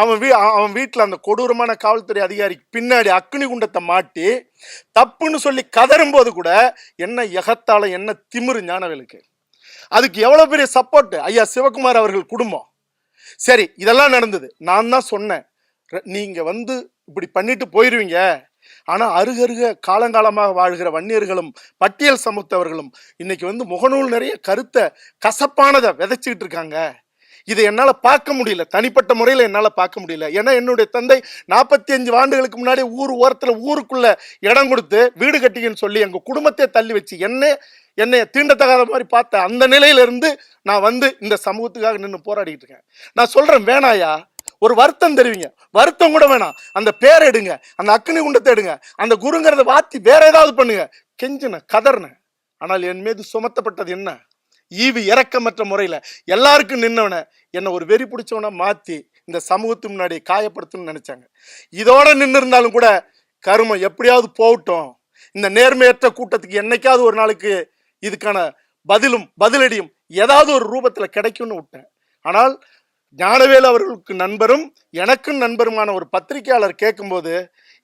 அவன் வீ அவன் வீட்டில் அந்த கொடூரமான காவல்துறை அதிகாரிக்கு பின்னாடி அக்னி குண்டத்தை மாட்டி தப்புன்னு சொல்லி கதறும் போது கூட என்ன எகத்தால என்ன திமிரு ஞானவேலுக்கு அதுக்கு எவ்வளோ பெரிய சப்போர்ட்டு ஐயா சிவகுமார் அவர்கள் குடும்பம். சரி இதெல்லாம் நடந்தது. நான் தான் சொன்னேன். நீங்கள் வந்து இப்படி பண்ணிட்டு போயிடுவீங்க ஆனால் அருகருக காலங்காலமாக வாழ்கிற வன்னியர்களும் பட்டியல் சமூகத்தவர்களும் இன்னைக்கு வந்து முகநூல் நிறைய கருத்தை கசப்பானதை விதைச்சிக்கிட்டு இருக்காங்க. இதை என்னால் பார்க்க முடியல. தனிப்பட்ட முறையில் என்னால் பார்க்க முடியல. ஏன்னா என்னுடைய தந்தை நாற்பத்தி அஞ்சு ஆண்டுகளுக்கு முன்னாடி ஊர் ஓரத்தில் ஊருக்குள்ளே இடம் கொடுத்து வீடு கட்டிங்கன்னு சொல்லி எங்கள் குடும்பத்தை தள்ளி வச்சு என்ன என்னை தீண்டத்தகாத மாதிரி பார்த்த அந்த நிலையிலிருந்து நான் வந்து இந்த சமூகத்துக்காக நின்று போராடிட்டு இருக்கேன். நான் சொல்கிறேன் வேணாயா ஒரு வருத்தம் தெரிவிங்க. வருத்தம் கூட வேணாம். அந்த பேரை எடுங்க. அந்த அக்னி குண்டத்தை எடுங்க. அந்த குருங்கிறத வாத்தி வேற ஏதாவது பண்ணுங்க. கெஞ்சின கதறின ஆனால் என் மீது சுமத்தப்பட்டது என்ன? ஈவி இறக்கமற்ற முறையில் எல்லாருக்கும் நின்னவனை என்னை ஒரு வெறி பிடிச்சவனை மாற்றி இந்த சமூகத்து முன்னாடி காயப்படுத்தணும்னு நினச்சாங்க. இதோட நின்று இருந்தாலும் கூட கருமம் எப்படியாவது போகட்டும். இந்த நேர்மையற்ற கூட்டத்துக்கு என்னைக்காவது ஒரு நாளுக்கு இதுக்கான பதிலும் பதிலடியும் ஏதாவது ஒரு ரூபத்தில் கிடைக்கும்னு விட்டேன். ஆனால் ஞானவேல் அவர்களுக்கு நண்பரும் எனக்கும் நண்பருமான ஒரு பத்திரிகையாளர் கேட்கும்போது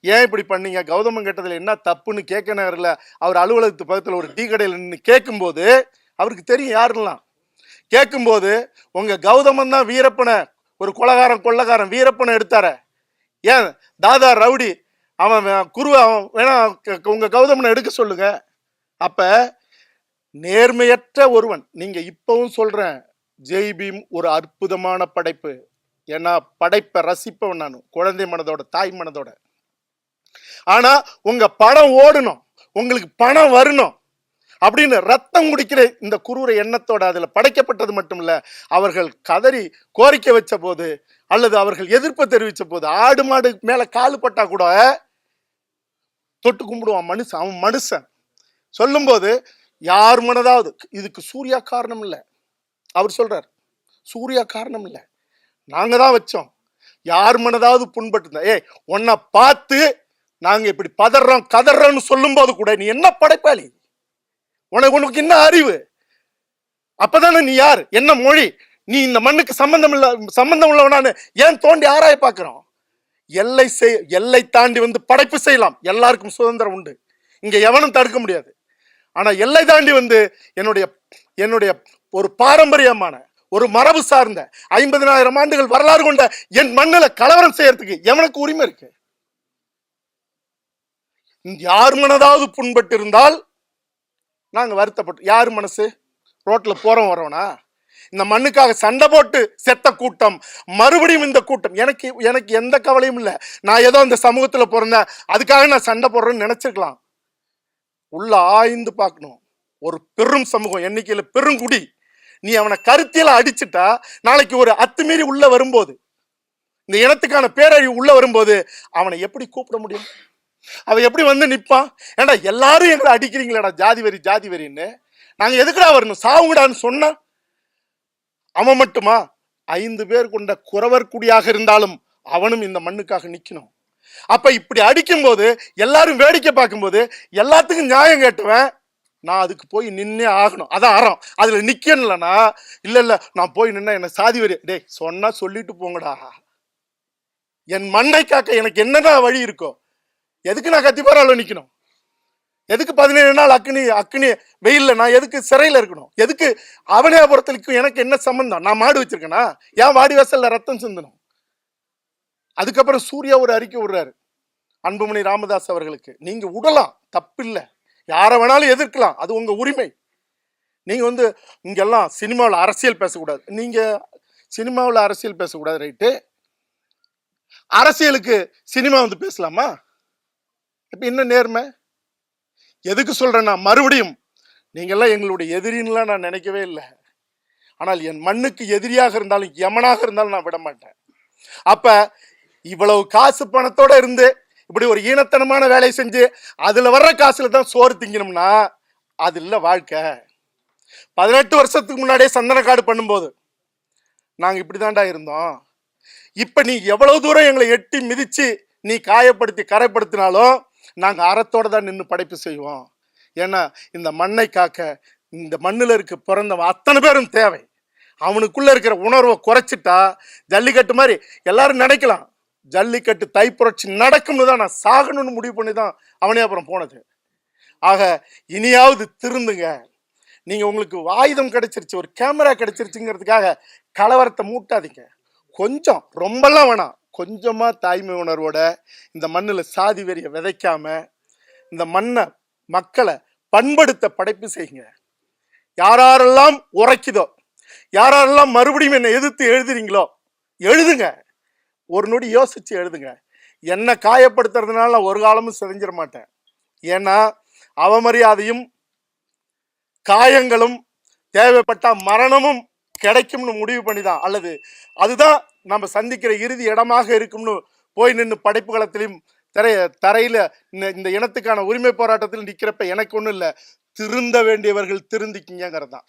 ஏன் இப்படி பண்ணீங்க? கௌதமன் கேட்டதில் என்ன தப்புன்னு கேட்க நேரில். அவர் அலுவலகத்து பக்கத்தில் ஒரு டீ கடையில் நின்று கேட்கும்போது அவருக்கு தெரியும் யாருலாம் கேட்கும்போது உங்கள் கௌதமன் தான் வீரப்பனை ஒரு கொலகாரன் கொள்ளகாரன் வீரப்பனை எடுத்தார. ஏன் தாதா ரவுடி அவன் குருவை குரு அவன் வேணா க- கௌதமனை எடுக்க சொல்லுங்க. அப்போ நேர்மையற்ற ஒருவன் நீங்கள் இப்போவும் சொல்கிறேன் ஜெய் பீம் ஒரு அற்புதமான படைப்பு. ஏன்னா படைப்பை ரசிப்பவன் நான் குழந்தை மனதோட தாய் மனதோட. ஆனால் உங்கள் படம் ஓடணும் உங்களுக்கு பணம் வரணும். அப்படின்னு ரத்தம் குடிக்கிற இந்த குரூர எண்ணத்தோட அதில் படைக்கப்பட்டது மட்டும் இல்லை அவர்கள் கதறி கோரிக்கை வச்ச போது அல்லது அவர்கள் எதிர்ப்பு தெரிவித்த போது ஆடு மாடு மேலே காலு பட்டா கூட தொட்டு கும்பிடுவான் மனுஷன் அவன் மனுஷன். சொல்லும்போது யார் மனதாவது இதுக்கு சூர்யா காரணம் இல்லை அவர் சொல்றார் சூர்யா காரணம் இல்லை நாங்கள் தான் வச்சோம். யார் மனதாவது புண்பட்டு ஏய் உன்னை பார்த்து நாங்கள் இப்படி பதறோம் கதறோம்னு சொல்லும்போது கூட நீ என்ன படைப்பாளி? உனக்கு உனக்கு என்ன அறிவு? அப்பதானே நீ யார்? என்ன மொழி? நீ இந்த மண்ணுக்கு சம்பந்தம் இல்ல சம்பந்தம் உள்ளவனான்னு ஏன் தோண்டி ஆராய பார்க்கிறோம் எல்லை செய் எல்லை தாண்டி வந்து படைப்பு செய்யலாம். எல்லாருக்கும் சுதந்திரம் உண்டு. இங்க எவனும் தடுக்க முடியாது. ஆனா எல்லை தாண்டி வந்து என்னுடைய என்னுடைய ஒரு பாரம்பரியமான ஒரு மரபு சார்ந்த ஐம்பதினாயிரம் ஆண்டுகள் வரலாறு கொண்ட என் மண்ணில் கலவரம் செய்யறதுக்கு எவனுக்கு உரிமை இருக்கு? யார் மனதாவது புண்பட்டு இருந்தால் நாங்கள் வருத்தப்பட்டோம் யார் மனசு? ரோட்டில் போகிறோம் வரோனா இந்த மண்ணுக்காக சண்டை போட்டு செத்த கூட்டம் மறுபடியும் இந்த கூட்டம். எனக்கு எனக்கு எந்த கவலையும் இல்லை. நான் ஏதோ இந்த சமூகத்தில் பிறந்தேன். அதுக்காக நான் சண்டை போடுறேன்னு நினச்சிருக்கலாம். உள்ள ஆய்ந்து பார்க்கணும். ஒரு பெரும் சமூகம் எண்ணிக்கையில் பெருங்குடி. நீ அவனை கருத்தியில் அடிச்சுட்டா நாளைக்கு ஒரு அத்துமீறி உள்ள வரும்போது இந்த இனத்துக்கான பேரழிவு உள்ள வரும்போது அவனை எப்படி கூப்பிட முடியும்? அவன் எப்படி வந்து நிற்பான் ஏன்டா எல்லாரும் எங்களை அடிக்கிறீங்களேடா ஜாதி வரி ஜாதி வரின்னு. நாங்கள் எதுக்குடா வரணும்? சாவுங்கடான்னு சொன்னா? அவன் மட்டுமா? ஐந்து பேர் கொண்ட குறவர் குடியாக இருந்தாலும் அவனும் இந்த மண்ணுக்காக நிற்கணும் அப்ப இப்படி அடிக்கும்போது எல்லாரும் வேடிக்கை பார்க்கும்போது எல்லாத்துக்கும் நியாயம் கேட்டுவேன். நான் அதுக்கு போய் நின்னே ஆகணும். அதான் அறம். அதுல நிக்கணும்லனா இல்ல இல்ல நான் போய் நின்ன என்ன சாதி வரி? டேய் சொன்னா சொல்லிட்டு போங்கடா. என் மண்ணை காக்க எனக்கு என்னதான் வழி இருக்கோ? எதுக்கு நான் கத்திப்பாராவில் நிற்கணும் எதுக்கு பதினேழு நாள் அக்னி அக்னி வெயிலில் நான் எதுக்கு சிறையில் இருக்கணும்? எதுக்கு அவனியாபுரத்துக்கும் எனக்கு என்ன சம்பந்தம்? நான் மாடு வச்சிருக்கேனா? ஏன் வாடி வாசலில் ரத்தம் சிந்தணும்? அதுக்கப்புறம் சூர்யா ஒரு அறிக்கை விடுறாரு. அன்புமணி ராமதாஸ் அவர்களுக்கு. நீங்கள் விடலாம் தப்பில்லை. யாரை வேணாலும் எதிர்க்கலாம் அது உங்கள் உரிமை. நீங்கள் வந்து இங்கெல்லாம் சினிமாவில் அரசியல் பேசக்கூடாது. நீங்கள் சினிமாவில் அரசியல் பேசக்கூடாது ரைட்டு? அரசியலுக்கு சினிமா வந்து பேசலாமா? இப்போ என்ன நேர்மை? எதுக்கு சொல்கிறேன்னா மறுபடியும் நீங்கள்லாம் எங்களுடைய எதிரின்னுலாம் நான் நினைக்கவே இல்லை. ஆனால் என் மண்ணுக்கு எதிரியாக இருந்தாலும் யமனாக இருந்தாலும் நான் விட மாட்டேன் அப்போ இவ்வளவு காசு பணத்தோடு இருந்து இப்படி ஒரு ஈனத்தனமான வேலையை செஞ்சு அதில் வர்ற காசில் தான் சோறு திங்கணும்னா அது இல்லை வாழ்க்கை. பதினெட்டு வருஷத்துக்கு முன்னாடியே சந்தனக்காடு பண்ணும்போது நாங்க இப்படிதான்டா இருந்தோம். இப்போ நீ எவ்வளோ தூரம் எங்களை எட்டி மிதித்து நீ காயப்படுத்தி கரைப்படுத்தினாலும் நாங்கள் அறத்தோடு தான் நின்று படைப்பு செய்வோம். ஏன்னா இந்த மண்ணை காக்க இந்த மண்ணில் இருக்க பிறந்தவன் அத்தனை பேரும் தேவை. அவனுக்குள்ளே இருக்கிற உணர்வை குறைச்சிட்டா ஜல்லிக்கட்டு மாதிரி எல்லாரும் நினைக்கலாம். ஜல்லிக்கட்டு தை புரட்சி நடக்கும்னு தான் நான் சாகணும்னு முடிவு பண்ணி தான் அவனே அப்புறம் போனது. ஆக இனியாவது திருந்துங்க. நீங்கள் உங்களுக்கு ஆயுதம் கிடைச்சிருச்சு ஒரு கேமரா கிடைச்சிருச்சுங்கிறதுக்காக கலவரத்தை மூட்டாதீங்க. கொஞ்சம் ரொம்பலாம் வேணாம். கொஞ்சமாக தாய்மை உணர்வோட இந்த மண்ணில் சாதி வெறியை விதைக்காம இந்த மண்ணை மக்களை பண்படுத்த படைப்பு செய்யுங்க. யாரெல்லாம் உரைக்குதோ யாரெல்லாம் மறுபடியும் என்னை எதிர்த்து எழுதுறீங்களோ எழுதுங்க. ஒரு நொடி யோசிச்சு எழுதுங்க. என்னை காயப்படுத்துறதுனால நான் ஒரு காலமும் செஞ்சிட மாட்டேன். ஏன்னா அவமரியாதையும் காயங்களும் தேவைப்பட்ட மரணமும் கிடைக்கும்னு முடிவு பண்ணி தான் அல்லது அதுதான் நம்ம சந்திக்கிற இறுதி இடமாக இருக்கும்னு போய் நின்று படைப்புகளத்திலையும் திரைய தரையில இந்த- இந்த இனத்துக்கான உரிமை போராட்டத்தில் நிற்கிறப்ப எனக்கு ஒன்றும் இல்லை. திருந்த வேண்டியவர்கள் திருந்திக்கிங்கிறது தான்